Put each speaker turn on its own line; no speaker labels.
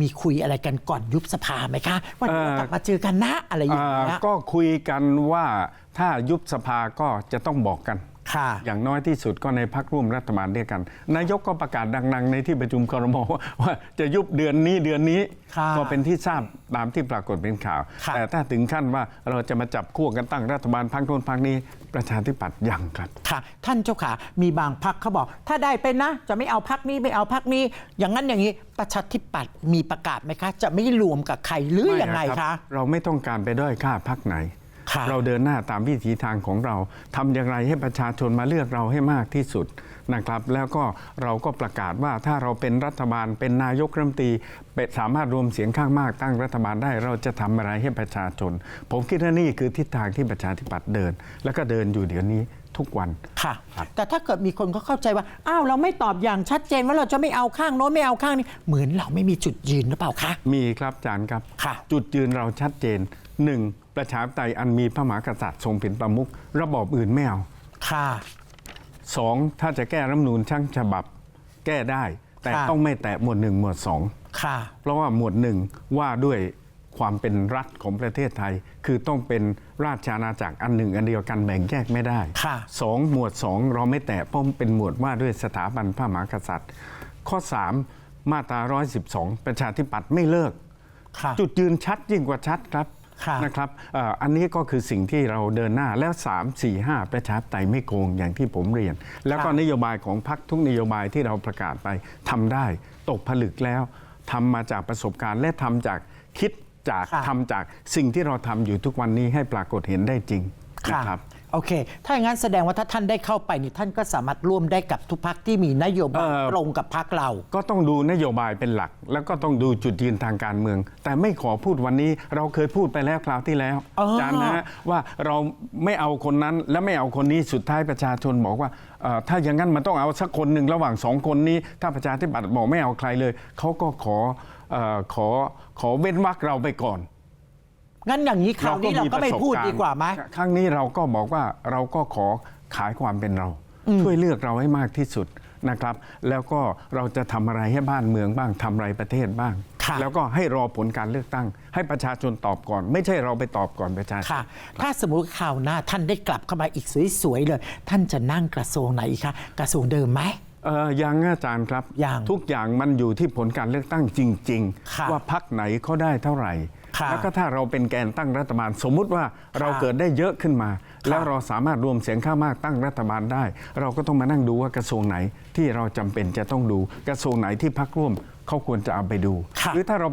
มีคุยอะไรกันก่อนยุบสภาไหมคะว่าเดี๋ยวเรากลับมาเจอกันนะอะไรอย่างเงี้ย
อ่าก็คุยกันว่าถ้ายุบสภาก็จะต้องบอกกัน
ค่ะ
อย่างน้อยที่สุดก็ในพักร่วมรัฐบาลด้วยกัน นายกก็ประกาศดัง ๆ ในที่ประชุมครมว่าจะยุบเดือนนี้เดือนนี้
ค่ะ
ก็เป็นที่ทราบตามที่ปรากฏเป็นข่าว
ค่ะ
แต่ถ้าถึงขั้นว่าเราจะมาจับคู่กันตั้งรัฐบาลพักโน้นพักนี้ประชาธิปัตย์ยังครับ
ค่ะ ท่านเจ้าขามีบางพักเขาบอก ถ้าได้เป็นนะ จะไม่เอาพักนี้ไม่เอาพักนี้ อย่างนั้นอย่างนี้ประชาธิปัตย์มีประกาศไหมคะ จะไม่รวมกับใครหรือ
ม่
ยังไง
น
คะ
รับเราไม่ต้องการไปด้อยค่าพักไหน
ค่ะ
เราเดินหน้าตามวิถีทางของเราทำอย่างไรให้ประชาชนมาเลือกเราให้มากที่สุดนะครับ แล้วก็เราก็ประกาศว่าถ้าเราเป็นรัฐบาลเป็นนายกรัฐมนตรีเป็นสามารถรวมเสียงข้างมากตั้งรัฐบาลได้เราจะทำอะไรให้ประชาชน ผมคิดว่านี่คือทิศทางที่ประชาธิปัตย์เดิน แล้วก็เดินอยู่เดี๋ยวนี้ทุกวัน
ค่ะ
ครับ
แต่ถ้าเกิดมีคนเขาเข้าใจว่า อ้าวเราไม่ตอบอย่างชัดเจนว่าเราจะไม่เอาข้างโน้นไม่เอาข้างนี้ เหมือนเราไม่มีจุดยืนหรือเปล่าคะ
มีครับอาจารย์ครับ
ค่ะ
จุดยืนเราชัดเจน หนึ่งประชาธิปไตยอันมีพระมหากษัตริย์ทรงเป็นประมุขระบอบอื่นไม่เอา
ค่ะ
สองถ้าจะแก้รัฐธรรมนูญช่างฉบับแก้ได้ แต่
ค่ะ
ต้องไม่แตะหมวดหนึ่งหมวดสอง
ค่ะ
เพราะว่าหมวดหนึ่งว่าด้วยความเป็นรัฐของประเทศไทย คือต้องเป็นราชอาณาจักรอันหนึ่งอันเดียวกันแบ่งแยกไม่ได้
ค่ะ
สองหมวดสองเราไม่แตะเพราะมันเป็นหมวดว่าด้วยสถาบันพระมหากษัตริย์ ข้อสามมาตรา112 ประชาธิปัตย์ไม่เลิก
ค่ะ
จุดยืนชัดยิ่งกว่าชัดครับ
ค่ะ
นะครับเอ่ออันนี้ก็คือสิ่งที่เราเดินหน้าแล้ว 3 4 5 ประชาธิปไตยไม่โกงอย่างที่ผมเรียน แล้วก็
ค่ะ
นโยบายของพรรคทุกนโยบายที่เราประกาศไปทำได้ ตกผลึกแล้วทำมาจากประสบการณ์ และทำจากคิดจาก
ค่ะ
ทำจากสิ่งที่เราทำอยู่ทุกวันนี้ให้ปรากฏเห็นได้จริง
ค่ะ
นะครับ
โอเค ถ้าอย่างนั้นแสดงว่าถ้าท่านได้เข้าไปนี่ท่านก็สามารถร่วมได้กับทุกพักที่มีนโยบาย
เอ่อ
ตรงกับพักเรา
ก็ต้องดูนโยบายเป็นหลัก แล้วก็ต้องดูจุดยืนทางการเมือง แต่ไม่ขอพูดวันนี้เราเคยพูดไปแล้วคราวที่แล้ว
อ๋ออ
จารย์นะฮะว่าเราไม่เอาคนนั้นและไม่เอาคนนี้สุดท้ายประชาชนบอกว่าเอ่อถ้าอย่างนั้นมันต้องเอาสักคนหนึ่งระหว่างสองคนนี้ ถ้าประชาธิปัตย์บอกไม่เอาใครเลยเขาก็ขอเอ่อขอขอเว้นวรรคเราไปก่อน
งั้นอย่างนี้คราวนี้เราก็ไม่พูดดีกว่าไหม
ครั้งนี้เราก็บอกว่าเราก็ขอขายความเป็นเรา ช่วยเลือกเราให้มากที่สุดนะครับ แล้วก็เราจะทำอะไรให้บ้านเมืองบ้างทำอะไรประเทศบ้าง
ค่ะ
แล้วก็ให้รอผลการเลือกตั้ง ให้ประชาชนตอบก่อน ไม่ใช่เราไปตอบก่อนประชาชน
ค่ะถ้าสมมุติข่าวหน้าท่านได้กลับเข้ามาอีกสวยๆเลย ท่านจะนั่งกระทรวงไหนอีกคะกระทรวงเดิมไหม
เออยังอาจารย์ครับ
ยัง
ทุกอย่างมันอยู่ที่ผลการเลือกตั้งจริง
ค่ะ
ๆว่าพักไหนเขาได้เท่าไหร่
ค่ะ
แล้วก็ถ้าเราเป็นแกนตั้งรัฐบาล สมมุติว่าเราเกิดได้เยอะขึ้นมา แล้วเราสามารถรวมเสียงข้างมากตั้งรัฐบาลได้ เราก็ต้องมานั่งดูว่ากระทรวงไหนที่เราจำเป็นจะต้องดูกระทรวงไหนที่พักร่วมเขาควรจะเอาไปดู
ค่ะ
หรือถ้าเรา